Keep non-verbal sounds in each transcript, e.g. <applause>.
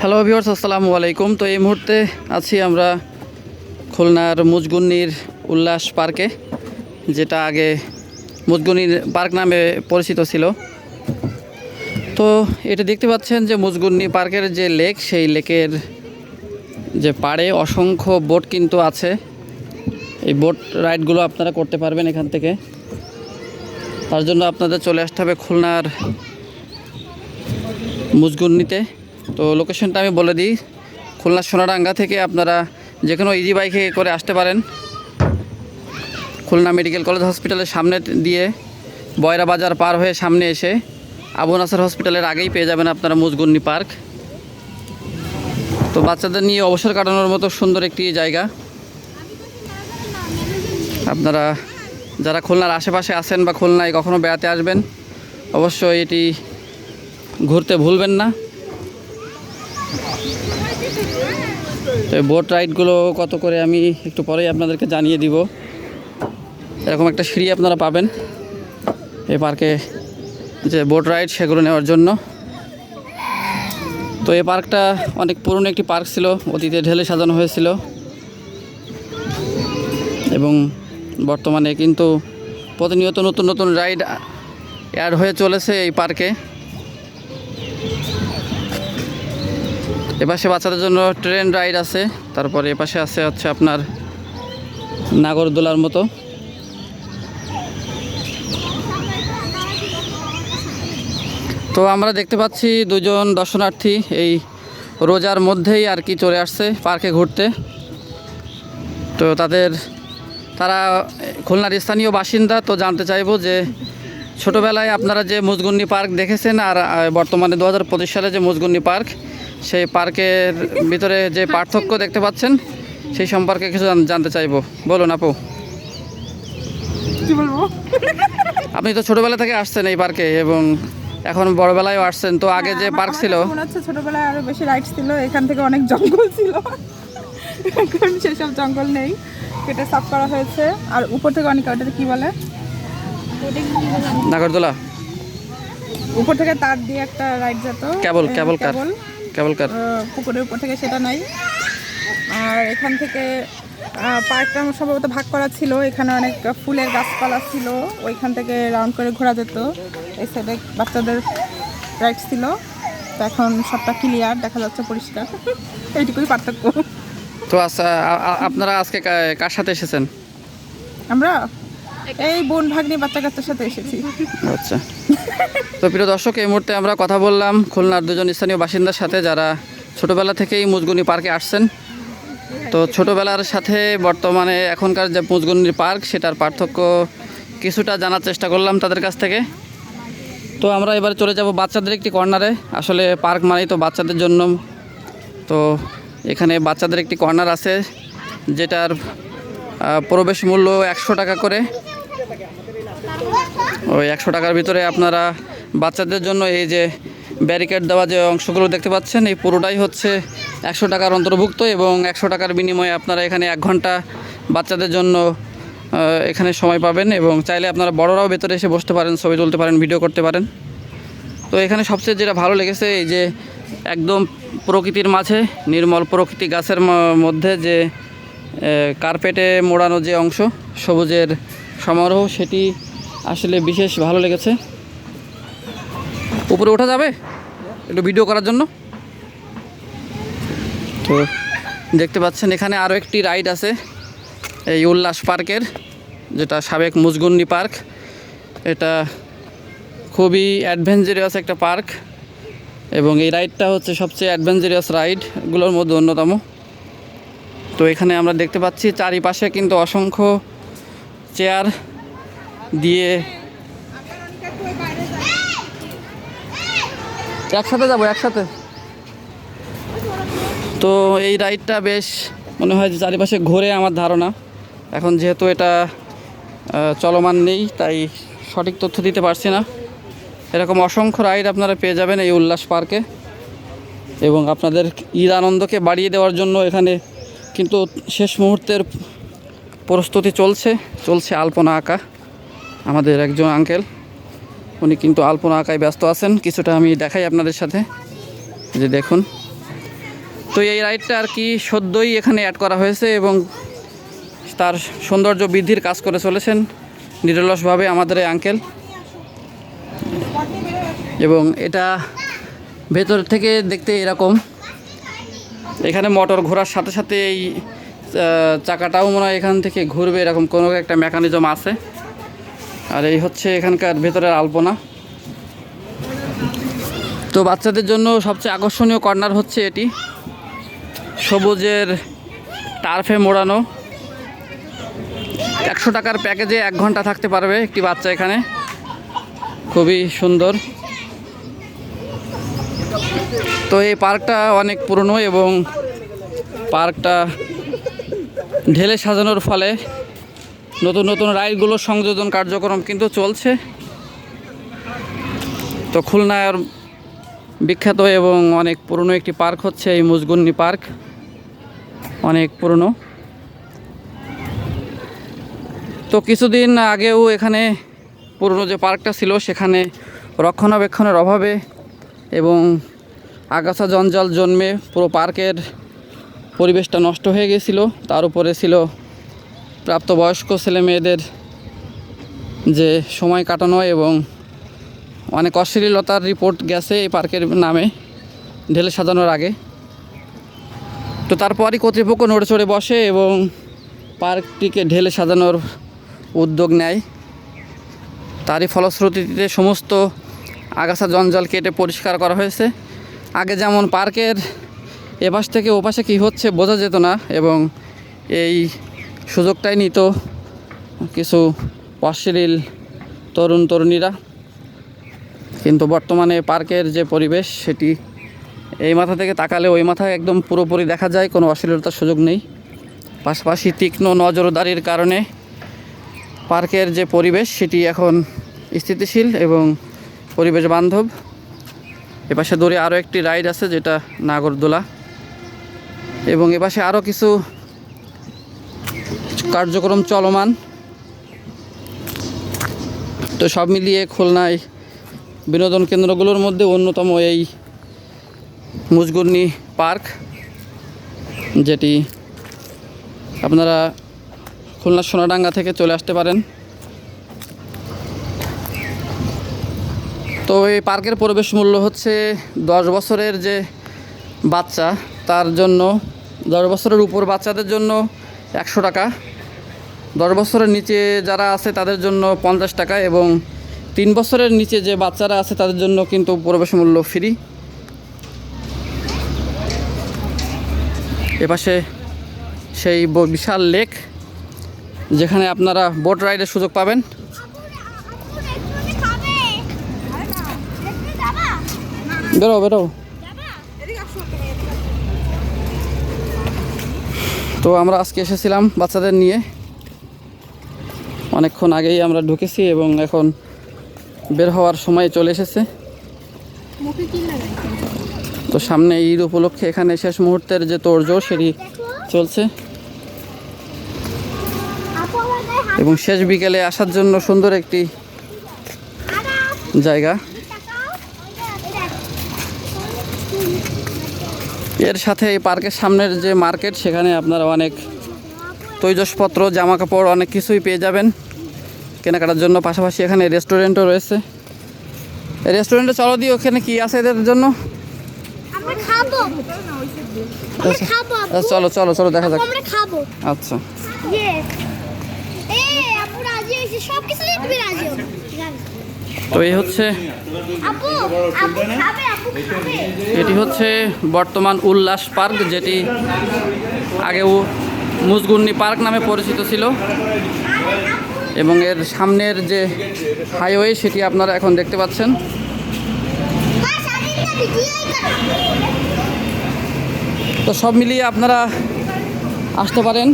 Hello viewers আসসালামু আলাইকুম। তো এই মুহূর্তে আছি আমরা খুলনার মুজগুন্নির উল্লাস পার্কে, যেটা আগে মুজগুনির পার্ক নামে পরিচিত ছিল। তো এটা দেখতে পাচ্ছেন যে মুজগুন্নি পার্কের যে লেক, সেই লেকের যে পাড়ে অসংখ্য বোট কিন্তু আছে। এই বোট রাইডগুলো আপনারা করতে পারবেন এখান থেকে। তার জন্য আপনাদের চলে আসতে হবে খুলনার মুজগুন্নিতে। তো লোকেশনটা আমি বলে দিই। খুলনা সোনাডাঙ্গা থেকে আপনারা যে কোনো ইজি বাইকে করে আসতে পারেন। খুলনা মেডিকেল কলেজ হসপিটালের সামনে দিয়ে বয়রা বাজার পার হয়ে সামনে এসে আবু নাসার হসপিটালের আগেই পেয়ে যাবেন আপনারা মুজগুন্নি পার্ক। তো বাচ্চাদের নিয়ে অবসর কাটানোর মতো সুন্দর একটি জায়গা। আপনারা যারা খুলনার আশেপাশে আছেন বা খুলনায় কখনো বেড়াতে আসবেন, অবশ্যই এটি ঘুরতে ভুলবেন না। তো বোট রাইডগুলো কত করে আমি একটু পরেই আপনাদেরকে জানিয়ে দিব। এরকম একটা সিঁড়ি আপনারা পাবেন এই পার্কে যে বোট রাইড সেগুলো নেওয়ার জন্য। তো এই পার্কটা অনেক পুরনো একটি পার্ক ছিল, অতীতে ঢেলে সাজানো হয়েছিল। এবং বর্তমানে কিন্তু প্রতিনিয়ত নতুন নতুন রাইড অ্যাড হয়ে চলেছে এই পার্কে এপাশে বাচ্চাদের জন্য ট্রেন রাইড আছে, তারপরে এপাশে আছে হচ্ছে আপনার নাগরদোলার মতো। তো আমরা দেখতে পাচ্ছি দুজন দর্শনার্থী এই রোজার মধ্যেই আর কি চলে আসছে পার্কে ঘুরতে। তো তাদের, তারা খুলনার স্থানীয় বাসিন্দা, তো জানতে চাইব যে ছোটোবেলায় আপনারা যে মুজগুন্নি পার্ক দেখেছেন আর বর্তমানে দু হাজার পঁচিশ সালে যে মুজগুন্নি পার্ক সেই পার্কের ভিতরে যে পার্থক্য দেখতে পাচ্ছেন সেই সম্পর্কে কিছু জানতে চাইব। বলুন আপু। আপনি তো ছোটোবেলা থেকে আসছেন এই পার্কে এবং এখন বড়বেলায়ও আসছেন তো আগে যে হ্যাঁ, পার্ক ছিল। ছোটবেলায় আরও বেশি রাইডস ছিল এখান থেকে অনেক জঙ্গল ছিল। এখন সেসব জঙ্গল নেই কেটে সাফ করা হয়েছে আর উপর থেকে অনেক ওটাতে কি বলে? নাগরদোলা? উপর থেকে তার দিয়ে একটা রাইড যেত কেবল কেবল কার? কেবল। কার? পুকুরের উপর থেকে সেটা নাই। আর এখান থেকে পার্কটা আমার সম্ভবত ভাগ করা ছিল। এখানে অনেক ফুলের গাছপালা ছিল। ওইখান থেকে রাউন্ড করে ঘোরা যেত। এই সাইডে বাচ্চাদের রাইড ছিল। তো এখন সবটা ক্লিয়ার দেখা যাচ্ছে পরিষ্কার। <laughs> এইটুকুই পার্থক্য। তো আচ্ছা আপনারা আজকে কার সাথে এসেছেন? আমরা? এই বোন ভাগ্নি বাচ্চা কাচ্চার সাথে এসেছি। আচ্ছা। তো প্রিয় দর্শক, এই মুহূর্তে আমরা কথা বললাম খুলনার দুজন স্থানীয় বাসিন্দার সাথে যারা ছোটোবেলা থেকেই মুজগুনি পার্কে আসছেন। তো ছোটোবেলার সাথে বর্তমানে এখনকার যে মুজগুনি পার্ক, সেটার পার্থক্য কিছুটা জানার চেষ্টা করলাম তাদের কাছ থেকে। তো আমরা এবার চলে যাব বাচ্চাদের একটি কর্নারে। আসলে পার্ক মানেই তো বাচ্চাদের জন্য। তো এখানে বাচ্চাদের একটি কর্নার আছে, যেটার প্রবেশ মূল্য একশো টাকা করে। ওই একশো টাকার ভিতরে আপনারা বাচ্চাদের জন্য এই যে ব্যারিকেড দেওয়া যে অংশগুলো দেখতে পাচ্ছেন, এই পুরোটাই হচ্ছে একশো টাকার অন্তর্ভুক্ত এবং একশো টাকার বিনিময়ে আপনারা এখানে এক ঘণ্টা বাচ্চাদের জন্য এখানে সময় পাবেন এবং চাইলে আপনারা বড়রাও ভেতরে এসে বসতে পারেন, ছবি তুলতে পারেন ভিডিও করতে পারেন। তো এখানে সবচেয়ে যেটা ভালো লেগেছে, এই যে একদম প্রকৃতির মাঝে, নির্মল প্রকৃতি গাছের মধ্যে যে কার্পেটে মোড়ানো যে অংশ, সবুজের সমারোহ সেটি আসলে বিশেষ ভালো লেগেছে। উপরে ওঠা যাবে? একটু ভিডিও করার জন্য? তো দেখতে পাচ্ছেন, এখানে আরও একটি রাইড আছে, এই উল্লাস পার্কের, যেটা সাবেক মুজগুন্নি পার্ক। এটা খুবই অ্যাডভেঞ্চারিয়াস একটা পার্ক, এবং এই রাইডটা হচ্ছে সবচেয়ে অ্যাডভেঞ্চারিয়াস রাইডগুলোর মধ্যে অন্যতম। তো এখানে আমরা দেখতে পাচ্ছি, চারিপাশে কিন্তু অসংখ্য চেয়ার দিয়ে একসাথে যাব, একসাথে। তো এই রাইডটা বেশ মনে হয় যে চারিপাশে ঘোরে আমার ধারণা। এখন যেহেতু এটা চলমান নেই, তাই সঠিক তথ্য দিতে পারছি না। এরকম অসংখ্য রাইড আপনারা পেয়ে যাবেন এই উল্লাস পার্কে। এবং আপনাদের ঈদ আনন্দকে বাড়িয়ে দেওয়ার জন্য এখানে কিন্তু শেষ মুহূর্তের প্রস্তুতি চলছে চলছে আলপনা আঁকা। আমাদের একজন আঙ্কেল উনি কিন্তু আলপনা আঁকায় ব্যস্ত আছেন। কিছুটা আমি দেখাই আপনাদের সাথে। যে দেখুন। তো এই রাইডটা আর কি সদ্যই এখানে অ্যাড করা হয়েছে এবং তার সৌন্দর্য বৃদ্ধির কাজ করে চলেছেন নিরলসভাবে আমাদের এই আঙ্কেল এবং এটা ভেতর থেকে দেখতে এরকম। এখানে মোটর ঘোরার সাথে সাথে এই চাকাটাও মনে হয় এখান থেকে ঘুরবে, এরকম কোনো একটা মেকানিজম আছে। আর এই হচ্ছে এখানকার ভেতরের আলপনা। তো বাচ্চাদের জন্য সবচেয়ে আকর্ষণীয় কর্নার হচ্ছে এটি। সবুজের টার্ফে মোড়ানো। একশো টাকার প্যাকেজে এক ঘণ্টা থাকতে পারবে একটি বাচ্চা এখানে। খুবই সুন্দর। তো এই পার্কটা অনেক পুরনো এবং পার্কটা ঢেলে সাজানোর ফলে নতুন নতুন রাইডগুলো সংযোজন কার্যক্রম কিন্তু চলছে। তো খুলনার বিখ্যাত এবং অনেক পুরনো একটি পার্ক হচ্ছে এই মুজগুন্নি পার্ক। অনেক পুরনো। তো কিছুদিন আগেও এখানে পুরনো যে পার্কটা ছিল, সেখানে রক্ষণাবেক্ষণের অভাবে এবং আগাছা জঞ্জাল জন্মে পুরো পার্কের পরিবেশটা নষ্ট হয়ে গেছিল। তার উপরে ছিল প্রাপ্তবয়স্ক ছেলে মেয়েদের যে সময় কাটানো এবং অনেক অশ্লীলতার রিপোর্ট গেছে এই পার্কের নামে ঢেলে সাজানোর আগে। তো তারপরই কর্তৃপক্ষ নড়ে চড়ে বসে এবং পার্কটিকে ঢেলে সাজানোর উদ্যোগ নেয়। তারই ফলশ্রুতিতে সমস্ত আগাছা জঞ্জাল কেটে পরিষ্কার করা হয়েছে। আগে যেমন পার্কের এপাশ থেকে ওপাশে কী হচ্ছে বোঝা যেত না এবং এই সুযোগটাই নিত কিছু অশ্লীল তরুণ তরুণীরা। কিন্তু বর্তমানে পার্কের যে পরিবেশ, সেটি এই মাথা থেকে তাকালে ওই মাথায় একদম পুরোপুরি দেখা যায়, কোনো অশ্লীলতার সুযোগ নেই। পাশাপাশি তীক্ষ্ণ নজরদারির কারণে পার্কের যে পরিবেশ, সেটি এখন স্থিতিশীল এবং পরিবেশ বান্ধব এপাশে দূরে আরও একটি রাইড আছে, যেটা নাগরদোলা। এবং এপাশে আরও কিছু কার্যক্রম চলমান। তো সব মিলিয়ে খুলনায় বিনোদন কেন্দ্রগুলোর মধ্যে অন্যতম এই মুজগুর্নি পার্ক, যেটি আপনারা খুলনা সোনাডাঙ্গা থেকে চলে আসতে পারেন। তো এই পার্কের প্রবেশ মূল্য হচ্ছে দশ বছরের যে বাচ্চা তার জন্য দশ বছরের উপর বাচ্চাদের জন্য একশো টাকা। দশ বছরের নিচে যারা আছে তাদের জন্য পঞ্চাশ টাকা এবং তিন বছরের নিচে যে বাচ্চারা আছে তাদের জন্য কিন্তু প্রবেশ মূল্য ফ্রি এপাশে সেই বিশাল লেক যেখানে আপনারা বোট রাইডের সুযোগ পাবেন। বেরো বেরো। তো আমরা আজকে এসেছিলাম বাচ্চাদের নিয়ে। অনেকক্ষণ আগেই আমরা ঢুকেছি এবং এখন বের হওয়ার সময় চলে এসেছে। তো সামনে ঈদ উপলক্ষে এখানে শেষ মুহূর্তের যে তোড়জোড় সেটি চলছে। এবং শেষ বিকেলে আসার জন্য সুন্দর একটি জায়গা। এর সাথে এই পার্কের সামনের যে মার্কেট সেখানে আপনারা অনেক তৈজসপত্র জামা কাপড় অনেক কিছুই পেয়ে যাবেন কেনাকাটার জন্য। পাশাপাশি এখানে রেস্টুরেন্টও রয়েছে। রেস্টুরেন্টে চলো দিই ওখানে কি আছে এদের জন্য? আপু। আচ্ছা, চলো চলো চলো দেখা যাক। আচ্ছা। আপু সব কিছু তুমি রাজি তো এই হচ্ছে এটি হচ্ছে বর্তমান উল্লাস পার্ক যেটি আগেও মুজগুন্নি পার্ক নামে পরিচিত ছিল। এবং এর সামনের যে হাইওয়ে সেটি আপনারা এখন দেখতে পাচ্ছেন। তো সব মিলিয়ে আপনারা আসতে পারেন।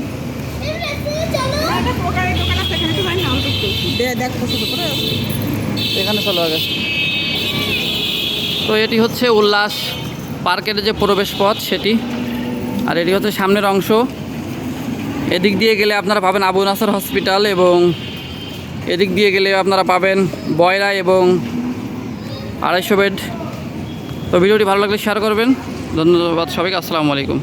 এখানে তো এটি হচ্ছে উল্লাস পার্কের যে প্রবেশ পথ সেটি। আর এটি হচ্ছে সামনের অংশ। এদিক দিয়ে গেলে আপনারা পাবেন আবু নাসর হসপিটাল এবং এদিক দিয়ে গেলে আপনারা পাবেন বয়রা এবং আড়াইশো বেড। তো ভিডিওটি ভালো লাগলে শেয়ার করবেন। ধন্যবাদ সবাইকে, আসসালামু আলাইকুম।